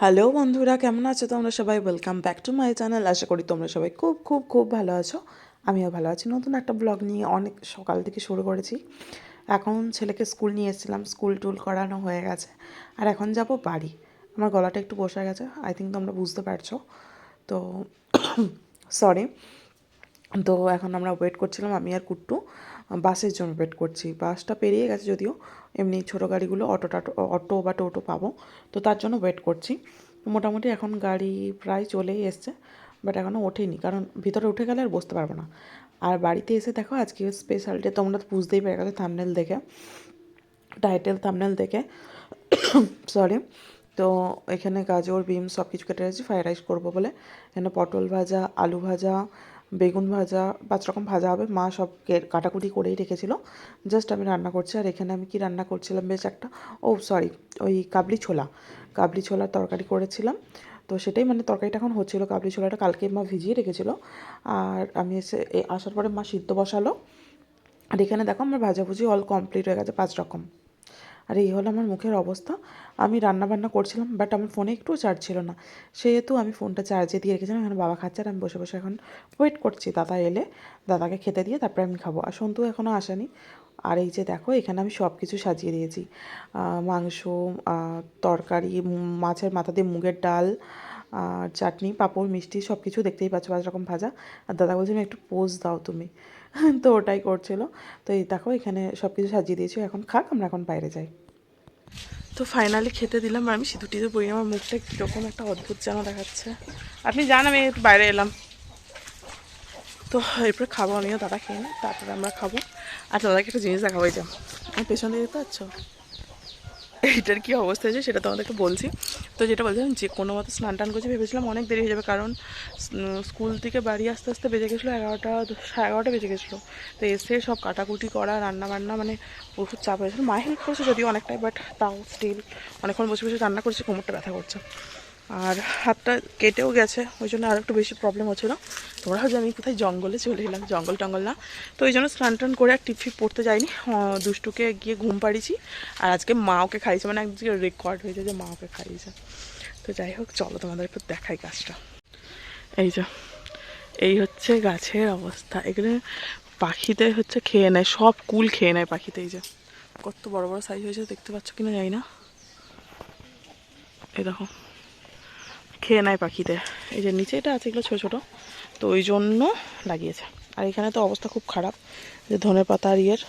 Hello বন্ধুরা, কেমন আছো তোমরা সবাই? Welcome back to my channel আশা করি তোমরা সবাই খুব খুব খুব ভালো আছো। আমিও ভালো আছি। নতুন একটা ব্লগ নিয়ে অনেক সকাল থেকে শুরু করেছি। এখন ছেলেকে স্কুল নিয়ে এসেছিলাম। স্কুল টুল করানো হয়ে গেছে। আর এখন যাব বাড়ি। আমার গলাটা একটু বসে গেছে। আই থিঙ্ক তোমরা বুঝতে পারছ। তো সরি তো এখন আমরা ওয়েট করছিলাম আমি আর কুট্টু। বাসের জন্য ওয়েট করছি। বাসটা পেরিয়ে গেছে যদিও, এমনি ছোটো গাড়িগুলো অটো অটো বা টোটো পাবো। তো তার জন্য ওয়েট করছি। মোটামুটি এখন গাড়ি প্রায় চলেই এসছে, বাট এখনও ওঠেনি। কারণ ভিতরে উঠে গেলে আর বসতে পারব না। আর বাড়িতে এসে দেখো, আজকে স্পেশাল ডে তোমরা তো বুঝতেই পেরে গেছো থামনেল দেখে। টাইটেল থামনেল দেখে। সরি তো এখানে গাজর বিম সব কিছু কেটে রেখেছি ফ্রাইড রাইস করব বলে। এখানে পটল ভাজা, আলু ভাজা বেগুন ভাজা পাঁচ রকম ভাজা হবে। মা সব কাটাকুটি করেই রেখেছিল। জাস্ট আমি রান্না করছি, আর এখানে আমি কি রান্না করছিলাম বেশ একটা, ও সরি, ওই কাবলি ছোলা। কাবলি ছোলার তরকারি করেছিলাম। তো সেটাই মানে তরকারিটা এখন হচ্ছিল। কাবলি ছোলাটা কালকে মা ভিজিয়ে রেখেছিল। আর আমি এসে আসার পরে মা সিদ্ধ বসালো। আর এখানে দেখো আমার ভাজাভুজি অল কমপ্লিট হয়ে গেছে পাঁচ রকম আর এই হলো আমার মুখের অবস্থা। আমি রান্না বান্না করছিলাম বাট আমার ফোনে একটু চার্জ ছিল না। সেহেতু আমি ফোনটা চার্জে দিয়ে রেখেছিলাম, এখন বাবা খাচ্ছে আর আমি বসে বসে এখন ওয়েট করছি। দাদা এলে দাদাকে খেতে দিয়ে তারপরে আমি খাব। আর সন্তু এখনও আসেনি। আর এই যে দেখো, এখানে আমি সব কিছু সাজিয়ে দিয়েছি। মাংস তরকারি, মাছের মাথা দিয়ে মুগের ডাল আর চাটনি, পাঁপড়, মিষ্টি সব কিছু দেখতেই পাচ্ছ পাঁচ রকম ভাজা। আর দাদা বলছিল একটু পোজ দাও তুমি। তো ওটাই করছিল। তো এই দেখো, এখানে সব কিছু সাজিয়ে দিয়েছি। এখন খাক, আমরা এখন বাইরে যাই। তো ফাইনালি খেতে দিলাম আর আমি সিঁদুর পড়ি। আমার মুখটা কীরকম একটা অদ্ভুত যেন দেখাচ্ছে। আপনি যান, আমি বাইরে এলাম। তো এরপরে খাব, আমিও দাদা খেয়ে নিই, তারপরে আমরা খাব। আর দাদাকে একটা জিনিস দেখাবো, এই যে। পেছন দিয়ে দেখতে পাচ্ছ? এইটার কী অবস্থা হয়েছে সেটা তোমাদেরকে বলছি। তো যেটা বলছিলাম যে কোনো মতো স্নান টান করছি ভেবেছিলাম অনেক দেরি হয়ে যাবে, কারণ স্কুল থেকে বাড়ি আসতে আসতে বেজে গেছিল এগারোটা, সাড়ে এগারোটা বেজে গেছিল। তো এসে সব কাটাকুটি করা রান্না বান্না মানে প্রচুর চাপ হয়েছিল। মা হেল্প করছে যদিও অনেকটাই বাট তাও স্টিল অনেকক্ষণ বসে বসে রান্না করছে, কোমরটা ব্যথা করছে। আর হাতটা কেটেও গেছে, ওই জন্য আরও একটু বেশি প্রবলেম হচ্ছিল তোমরা যে আমি কোথায় জঙ্গলে চলে এলাম, জঙ্গল টঙ্গল না। তো ওই জন্য স্নান টান করে আর টিপফিপ পড়তে যাইনি। দুষ্টুকে গিয়ে ঘুম পাড়িয়েছি। আর আজকে মা ওকে খাইয়েছে মানে একদিকে রেকর্ড হয়েছে যে মা ওকে খাইয়েছে। তো যাই হোক, চলো তোমাদের একটু দেখাই গাছটা। এই যে, এই হচ্ছে গাছের অবস্থা। এখানে পাখিতে হচ্ছে খেয়ে নেয়, সব কুল খেয়ে নেয় পাখিতে, এই যে। কত বড় বড় সাইজ হয়েছে দেখতে পাচ্ছ কিনা যাই না। এই দেখো। খেয়ে নেয় পাখিতে এই যে নিচে এটা আছে, এগুলো ছোটো ছোটো। তো ওই জন্য লাগিয়েছে। আর এখানে তো অবস্থা খুব খারাপ, যে ধনে পাতা আর ইয়ের।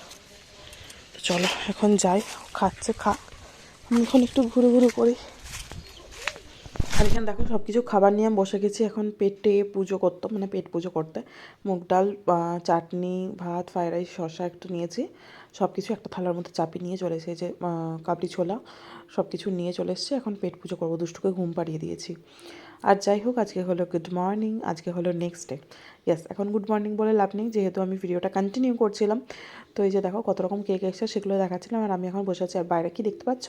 তো চলো, এখন যাই, খাচ্ছে, খা। আমি এখন একটু ঘুরে ঘুরে করি। আর এখানে দেখো সব কিছু খাবার নিয়ে বসে গেছি এখন পেটে পুজো করতো মানে পেট পুজো করতে। মুগ ডাল চাটনি, ভাত, ফ্রাইড রাইস, শসা একটু নিয়েছি। সব কিছু একটা থালার মধ্যে চাপি নিয়ে চলে এসেছে যে কাবলি ছোলা। সব কিছু নিয়ে চলে এসছে, এখন পেট পুজো করব। দুষ্টুকে ঘুম পাড়িয়ে দিয়েছি। আর যাই হোক, আজকে হলো গুড মর্নিং আজকে হলো নেক্সট ডে ইয়াস এখন গুড মর্নিং বলে লাভ নেই, যেহেতু আমি ভিডিওটা কন্টিনিউ করছিলাম। তো এই যে দেখো, কত রকম কেক এসছে সেগুলো দেখাচ্ছিলাম, আর আমি এখন বসে আছি, আর বাইরে কি দেখতে পাচ্ছ?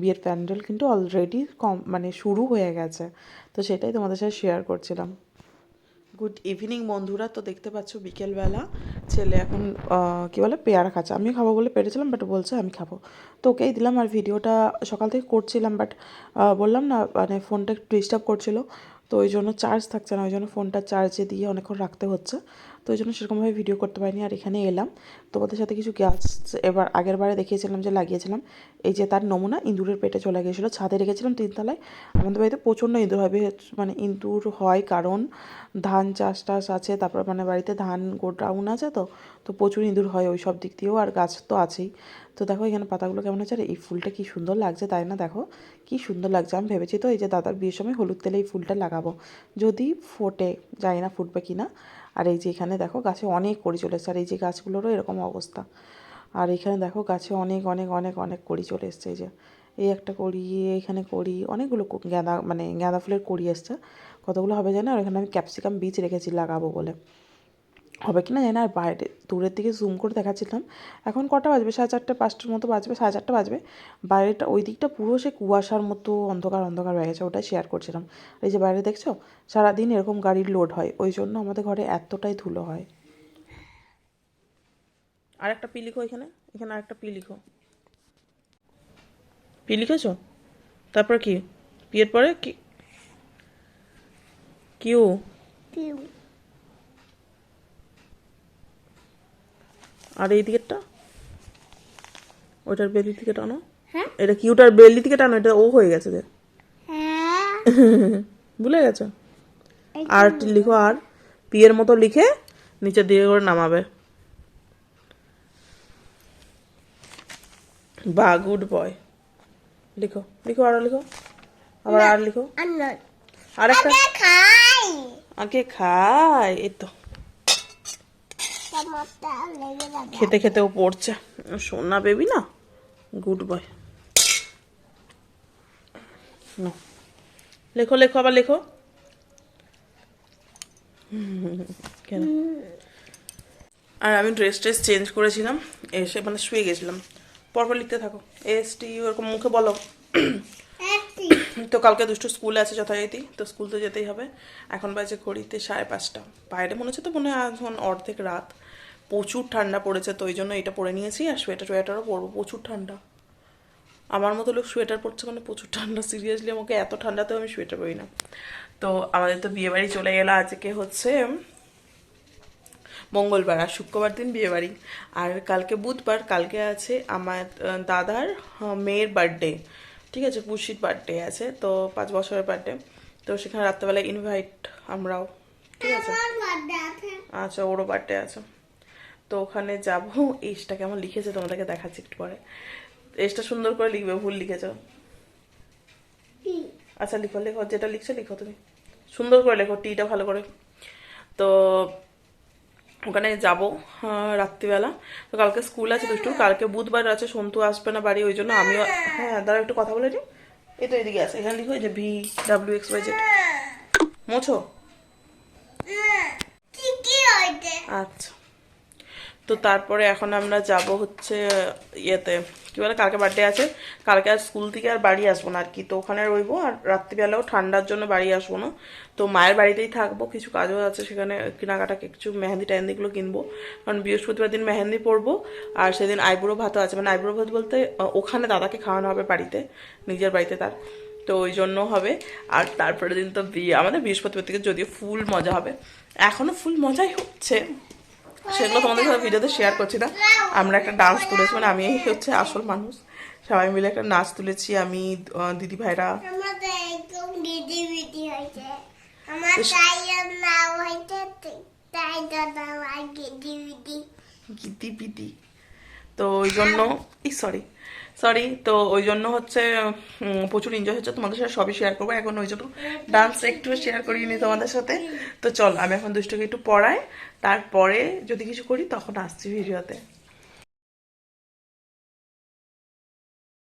বিয়ের প্যান্ডেল কিন্তু অলরেডি কম মানে শুরু হয়ে গেছে। তো সেটাই তোমাদের সাথে শেয়ার করছিলাম। গুড ইভিনিং বন্ধুরা। তো দেখতে পাচ্ছ বিকেলবেলা ছেলে এখন কি বলে, পেয়ারা খাচ্ছে। আমি খাব বলে পেরেছিলাম বাট বলছে আমি খাব। তো ওকেই দিলাম আর ভিডিওটা সকাল থেকে করছিলাম বাট বললাম না মানে ফোনটা একটু ডিস্টার্ব করছিল। তো ওই জন্য চার্জ থাকছে না, ওই জন্য ফোনটা চার্জে দিয়ে অনেকক্ষণ রাখতে হচ্ছে। তো ওই জন্য সেরকমভাবে ভিডিও করতে পারিনি, আর এখানে এলাম। তোমাদের সাথে কিছু গাছ এবার আগের বারে দেখিয়েছিলাম যে লাগিয়েছিলাম। এই যে তার নমুনা ইঁদুরের পেটে চলে গিয়েছিল, ছাদে রেখেছিলাম তিনতলায় আমাদের বাড়িতে প্রচণ্ড ইঁদুর হবে মানে ইঁদুর হয় কারণ ধান চাষ টাস আছে, তারপর মানে বাড়িতে ধান গোডাউন আছে তো তো প্রচুর ইঁদুর হয় ওই সব দিক দিয়েও, আর গাছ তো আছেই। তো দেখো এখানে পাতাগুলো কেমন হচ্ছে আর এই ফুলটা কি সুন্দর লাগছে তাই না দেখো? কি সুন্দর লাগছে, আমি ভেবেছি তো এই যে দাদার বিয়ের সময় হলুদ তেলে এই ফুলটা লাগাবো। যদি ফোটে, জানি না ফুটবে কি না আর এই যে এখানে দেখো গাছে অনেক কড়ি চলে এসছে আর এই যে গাছগুলোরও এরকম অবস্থা। আর এখানে দেখো গাছে অনেক অনেক অনেক অনেক কড়ি চলে এসছে, এই যে। এই একটা কড়ি এখানে কড়ি অনেকগুলো গাঁদা মানে গাঁদা ফুলের কড়ি এসছে। কতগুলো হবে জানো? আর এখানে আমি ক্যাপসিকাম বীজ রেখেছি, লাগাবো বলে। হবে কি না জানি আর বাইরে দূরের দিকে জুম করে দেখাচ্ছিলাম। এখন কটা বাজবে? সাড়ে চারটে, পাঁচটার মতো বাজবে, সাড়ে চারটে বাজবে। বাইরেটা, ওই দিকটা পুরো সে কুয়াশার মতো অন্ধকার অন্ধকার হয়ে গেছে, ওটাই শেয়ার করছিলাম। এই যে বাইরে দেখছ, সারাদিন এরকম গাড়ির লোড হয়, ওই জন্য আমাদের ঘরে এতটাই ধুলো হয়। আর একটা পি লিখো এখানে এখানে আরেকটা পি লিখো। পি লিখেছো? তারপর কি? পিয়ের পরে কি? কিউ? কিউ। আর এই দিকেরটা ওইটার বেলি থেকে টানো। হ্যাঁ? এটা কিউটার বেলি থেকে টানো? এটা ও হয়ে গেছে যে। হ্যাঁ। ভুলে গেছো? আর লিখো আর। পি এর মতো লিখে নিচের দিকে করে নামাবে। বা গুড বয়। লিখো লিখো আরও লিখো। আবার আর লিখো। আর একটা আগে খাই। আগে খাই এই তো। খেতে খেতেও পড়ছে। সোনা বেবি না? গুড বয় লেখো লেখো আবার লেখো। কেন? আর আমি ড্রেস ট্রেস চেঞ্জ করেছিলাম এসে মানে শুয়ে গেছিলাম। পরপর লিখতে থাকো। এস টি ওরকম মুখে বলো। তো কালকে দুষ্টু স্কুল আছে যথারীতি তো স্কুল তো যেতেই হবে। এখন বাজে ঘড়িতে সাড়ে পাঁচটা। বাইরে মনে হচ্ছে তো মনে হয় এখন অর্ধেক রাত। প্রচুর ঠান্ডা পড়েছে তো ওই জন্য এটা পরে নিয়েছি আর সোয়েটার সোয়েটারও পরবো প্রচুর ঠান্ডা। আমার মতো লোক সোয়েটার পরছে মানে প্রচুর ঠান্ডা সিরিয়াসলি আমাকে এত ঠান্ডাতেও আমি সোয়েটার পরি না। তো আমাদের তো বিয়েবাড়ি চলে গেল আজকে হচ্ছে মঙ্গলবার আর শুক্রবার দিন বিয়েবাড়ি। আর কালকে বুধবার কালকে আছে আমার দাদার মেয়ের বার্থডে ঠিক আছে? পুষির বার্থডে আছে তো পাঁচ বছরের বার্থডে তো সেখানে রাত্রেবেলা ইনভাইট আমরাও ঠিক আছে? আচ্ছা ওরও বার্থডে আছে। তো ওখানে যাব। এজটা কেমন লিখেছে তোমাদেরকে দেখাচ্ছি একটু পরে। এজটা সুন্দর করে লিখবে ভুল লিখেছ। আচ্ছা লিখো লেখো যেটা লিখছো লিখো তুমি। সুন্দর করে লেখো টিটা ভালো করে। তো ওখানে যাব আহ, রাত্রিবেলা। তো কালকে স্কুল আছে দুষ্টু কালকে বুধবার আছে সন্তু আসবে না বাড়ি ওই জন্য আমিও হ্যাঁ দাঁড়া একটু কথা বলে নিই এই তো এদিকে আছে এখানে লিখো যে V W X Y Z. মোছো? আচ্ছা। তো তারপরে এখন আমরা যাব হচ্ছে ইয়েতে। কি বলে, কালকে বার্থডে আছে। কালকে আর স্কুল থেকে আর বাড়ি আসব না আর কি। তো ওখানে রইবো আর রাত্রিবেলাও ঠান্ডার জন্য বাড়ি আসব না। তো মায়ের বাড়িতেই থাকব, কিছু কাজও আছে সেখানে, কেনাকাটা কিছু মেহেন্দি টেহেন্দিগুলো কিনবো। কারণ বৃহস্পতিবার দিন মেহেন্দি পরবো আর সেদিন আইবুড়ো ভাতও আছে। মানে আইবুড়ো ভাত বলতে ওখানে দাদাকে খাওয়ানো হবে বাড়িতে, নিজের বাড়িতে তার। তো ওই জন্য হবে। আর তারপরে দিন তো বিয়ে, আমাদের বৃহস্পতিবার থেকে যদিও ফুল মজা হবে। এখনও ফুল মজাই হচ্ছে। সেগুলো তোমাদের সাথে ভিডিওতে শেয়ার করছি না। আমরা একটা ডান্স তুলেছি মানে আমি হচ্ছে আসল মানুষ। সবাই মিলে একটা নাচ তুলেছি আমি দিদি ভাইরা। গিদি তো ওই জন্য ই সরি সরি তো ওই জন্য হচ্ছে প্রচুর এনজয় হচ্ছে। তোমাদের সাথে সবই শেয়ার করব। এখন ওই জন্য ডান্স একটু শেয়ার করিনি তোমাদের সাথে। তো চল, আমি এখন দুষ্টকে একটু পড়াই। তারপরে যদি কিছু করি, তখন আসছি ভিডিওতে